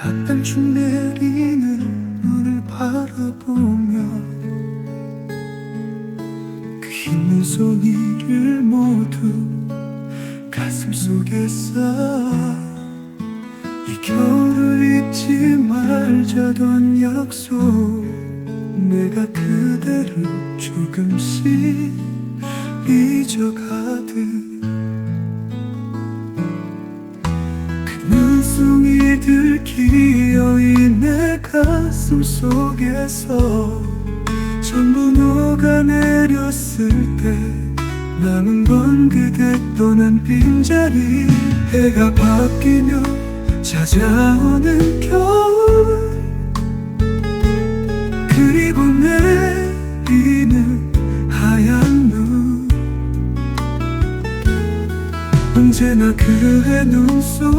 한밤중 내리는 눈을 바라보며 그 힘든 소리를 모두 가슴 속에 쌓아 이 겨울을 잊지 말자던 약속 내가 그대를 조금씩 잊어가듯 기어이 내 가슴 속에서. 전부 녹아내렸을 때 남은 건 그대 떠난 빈자리. 해가 바뀌며 찾아오는 겨울. 그리고 내리는 하얀 눈. 언제나 그의 눈송이